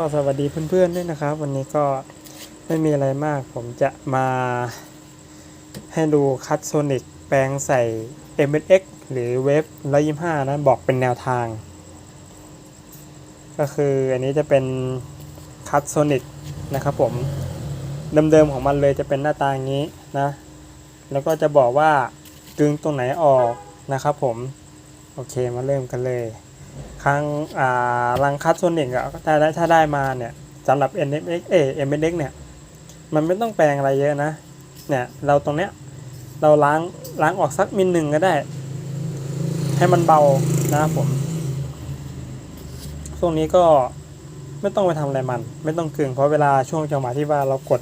ก็สวัสดีเพื่อนๆด้วยนะครับ วันนี้ก็ไม่มีอะไรมาก ผมจะมาให้ดูคัตโซนิกแปลงใส่ m x หรือเวฟ125 นะ บอกเป็นแนวทาง ก็คืออันนี้จะเป็นคัตโซนิกนะครับผมเดิมๆของมันเลยจะเป็นหน้าตาอย่างนี้นะ แล้วก็จะบอกว่ากึงตรงไหนออกนะครับผม โอเคมาเริ่มกันเลย ครั้งอ่ารังคัตโซนิกอะถ้าได้ถ้าได้มาเนี่ยสำหรับ NMX เอ MNX เนี่ย มันไม่ต้องแปลงอะไรเยอะนะ เนี่ย เราตรงเนี้ย เราล้างล้างออกสักมิลหนึ่งก็ได้ ให้มันเบานะครับผมช่วงนี้ก็ไม่ต้องไปทำอะไรมัน ไม่ต้องกึ่งเพราะเวลาช่วงจังหวะที่ว่าเรากด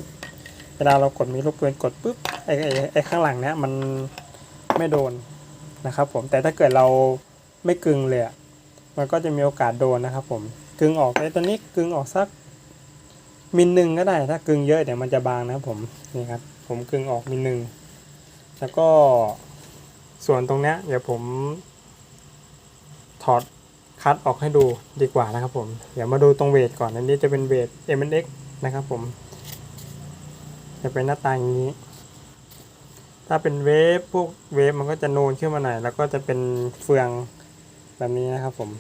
เวลาเรากดมีลูกปืนกดปุ๊บไอ้ไอ้ไอ้ข้างหลังเนี้ยมันไม่โดนนะครับผมแต่ถ้าเกิดเราไม่กึ่งเลยอะ มันก็จะมีโอกาสโดนนะครับผมกึงออกไอ้ตัวนี้กึงออกสักมิลหนึ่งก็ได้ ถ้ากึงเยอะเดี๋ยวมันจะบางนะครับผมนี่ครับผมกึงออกมิลหนึ่งแล้วก็ส่วนตรงเนี้ยเดี๋ยวผมถอดคัดออกให้ดูดีกว่านะครับผม เดี๋ยวมาดูตรงเวทก่อนอันนี้จะเป็นเวท m x นะครับผม จะเป็นหน้าตาอย่างนี้ ถ้าเป็นเวฟพวกเวฟมันก็จะนูนขึ้นมาหน่อยแล้วก็จะเป็นเฟือง แบบนี้นะครับผม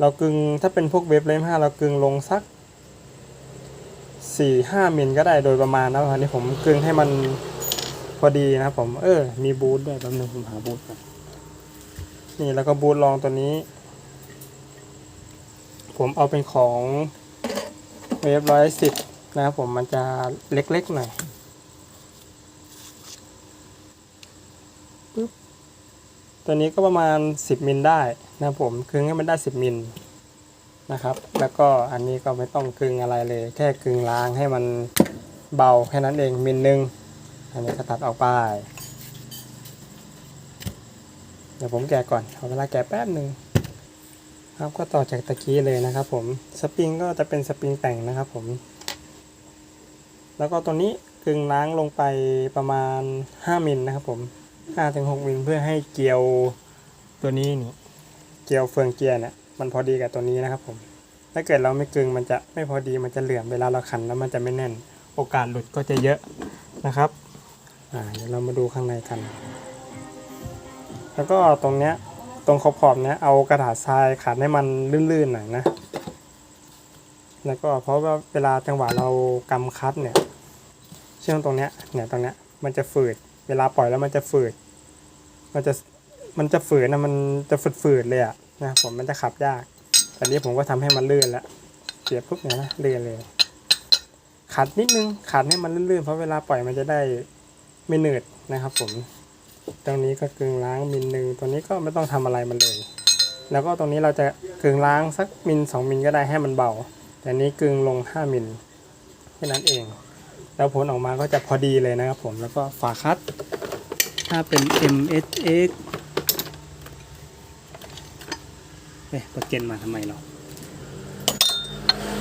เรากึงถ้าเป็นพวกเวฟเลมห้าเรากึงลงสักสี่ห้ามิลก็ได้โดยประมาณนะอันนี้ผมกึงให้มันพอดีนะครับผม เออ มีบูทด้วยแป๊บนึงผมหาบูทก่อนนี่แล้วก็บูทลองตัวนี้ ผมเอาเป็นของเวฟร้อยสิบนะครับผมมันจะเล็กๆหน่อยปึ๊บ ตัวนี้ก็ประมาณ 10 มิลได้นะครับผมกึงให้มันได้ 10 มิลนะครับ แล้วก็อันนี้ก็ไม่ต้องกึงอะไรเลย แค่กึงล้างให้มันเบาแค่นั้นเองมิลหนึ่งอันนี้ก็ตัดออกไป เดี๋ยวผมแกะก่อนเอาเวลาแกะแป๊บหนึ่งครับก็ต่อจากตะกี้เลยนะครับผมสปริงก็จะเป็นสปริงแต่งนะครับผม แล้วก็ตัวนี้กึ่งล้างลงไปประมาณ 5มิลนะครับผม 5ถึง6มิลเพื่อให้เกลียวตัวนี้นี่ เกลียวเฟืองเกียร์เนี่ยมันพอดีกับตัวนี้นะครับผม ถ้าเกิดเราไม่กึงมันจะไม่พอดีมันจะเหลื่อมเวลาเราขันแล้วมันจะไม่แน่น โอกาสหลุดก็จะเยอะนะครับอ่าเดี๋ยวเรามาดูข้างในกัน แล้วก็ตรงเนี้ยตรงขอบๆเนี้ยเอากระดาษทรายขัดให้มันลื่นๆหน่อยนะ แล้วก็เพราะว่าเวลาจังหวะเรากำคัดเนี่ยเชื่องตรงเนี้ยเนี่ยตรงเนี้ยมันจะฝืด เวลาปล่อยแล้วมันจะฝืด มันจะมันจะฝืดนะมันจะฝืดๆเลยอะนะผมมันจะขับยากแต่นี้ผมก็ทำให้มันลื่นแล้วเสียบปุ๊บเนี่ยนะลื่นเลย ขัดนิดนึงขัดให้มันลื่นๆเพราะเวลาปล่อยมันจะได้ไม่เหนืดนะครับ ผม ตรงนี้ก็กึ่งล้างมิลหนึ่งตัวนี้ก็ไม่ต้องทำอะไรมันเลย แล้วก็ตรงนี้เราจะกึ่งล้างสักมิลสองมิลก็ได้ให้มันเบา แต่นี้กึ่งลง5มิลแค่นั้นเอง แล้วผลออกมาก็จะพอดีเลยนะครับผมแล้วก็ฝาคัด ถ้าเป็น MSX เอ๊ะประเก็นมาทำไมเรา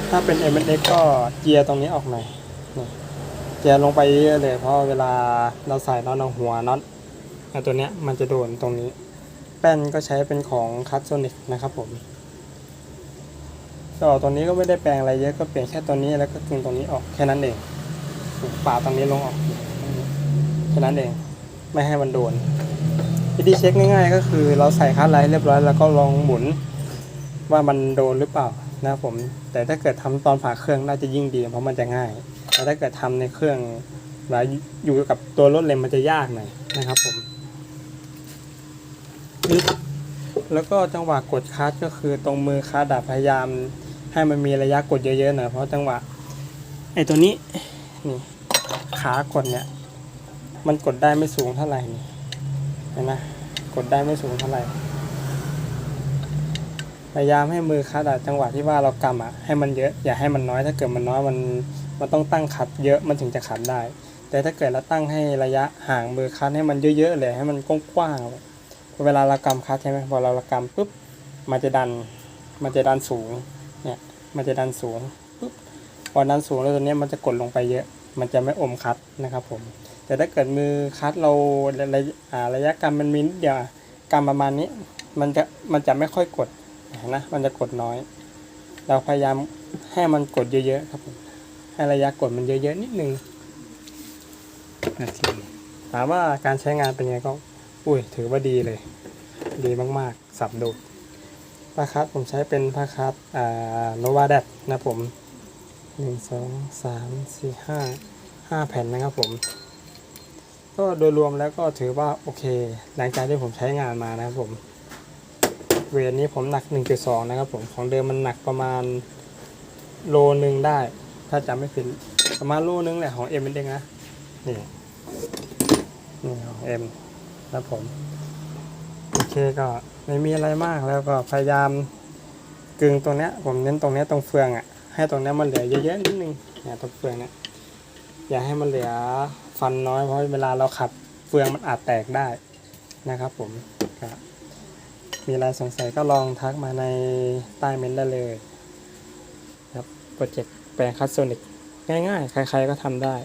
ถ้าเป็น MSX ก็เกียร์ตรงนี้ออกหน่อยเกียร์ลงไปเยอะเลยเพราะเวลาเราใส่น็อตเอาหัวน็อตตัวเนี้ยมันจะโดนตรงนี้ แป้นก็ใช้เป็นของคัตโซนิกนะครับผมก็ตัวนี้ก็ไม่ได้แปลงอะไรเยอะก็เปลี่ยนแค่ตัวนี้แล้วก็กึงตรงนี้ออกแค่นั้นเอง ปาตรงนี้ลงออกแค่นั้นเอง ไม่ให้มันโดนวิธีเช็คง่ายๆ ก็คือเราใส่คัดไลท์เรียบร้อยแล้วก็ลองหมุนว่ามันโดนหรือเปล่านะครับผม แต่ถ้าเกิดทำตอนฝาเครื่องน่าจะยิ่งดีเพราะมันจะง่าย แต่ถ้าเกิดทำในเครื่องเวลาอยู่กับตัวรถเลยมันจะยากหน่อยนะครับผมปึ๊บแล้วก็จังหวะกดคัสก็คือตรงมือคัสอะพยายามให้มันมีระยะกดเยอะๆหน่อยเพราะจังหวะไอ้ตัวนี้ นี่ขากดเนี่ย มันกดได้ไม่สูงเท่าไหร่นี่เห็นไหมกดได้ไม่สูงเท่าไหร่พยายามให้มือคัดจังหวะที่ว่าเรากำอะให้มันเยอะอย่าให้มันน้อยถ้าเกิดมันน้อยมันมันต้องตั้งคัดเยอะมันถึงจะขัดได้ แต่ถ้าเกิดเราตั้งให้ระยะห่างมือคัดให้มันเยอะๆเลยให้มันกว้างๆเวลาเรากำคัดใช่ไหมพอเรากำปุ๊บมันจะดัน มันจะดันสูงเนี่ยมันจะดันสูง พอดันสูงแล้วตัวนี้มันจะกดลงไปเยอะ มันจะไม่อมคัดนะครับผม แต่ถ้าเกิดมือคัดเราระยะอ่าระยะกำมันมีนิดเดียวอะกำประมาณนี้ มันจะมันจะไม่ค่อยกดนะมันจะกดน้อย เราพยายามให้มันกดเยอะๆครับผมให้ระยะกดมันเยอะๆนิดนึงนาทีถามว่าการใช้งานเป็นไงก็ อุ้ยถือว่าดีเลย ดีมากๆ สับดูผ้าคัดผมใช้เป็นผ้าคัดอ่าโนวาแดดนะผม หนึ่งสองสามสี่ห้าห้าแผ่นนะครับผม ก็โดยรวมแล้วก็ถือว่าโอเค หลังจากที่ผมใช้งานมานะครับผม เวทนี้ผมหนัก 1.2 นะครับผมของเดิมมันหนักประมาณโลหนึ่งได้ ถ้าจำไม่ผิดประมาณโลนึงแหละของเอ็มเป็นเด้งนะนี่นี่ของเอ็มครับผมโอเคก็ไม่มีอะไรมากแล้วก็พยายามกึ่งตรงเนี้ยผมเน้นตรงเนี้ยตรงเฟืองอะ ให้ตรงนี้มันเหลือเยอะๆนิดนึงเนี่ยตรงเฟืองเนี่ยอย่าให้มันเหลือฟันน้อยเพราะเวลาเราขับเฟืองมันอาจแตกได้นะครับผมครับมีอะไรสงสัยก็ลองทักมาในใต้เมนต์ได้เลยครับโปรเจกต์แปลงคัสโซนิกง่ายๆ ใครๆก็ทำได้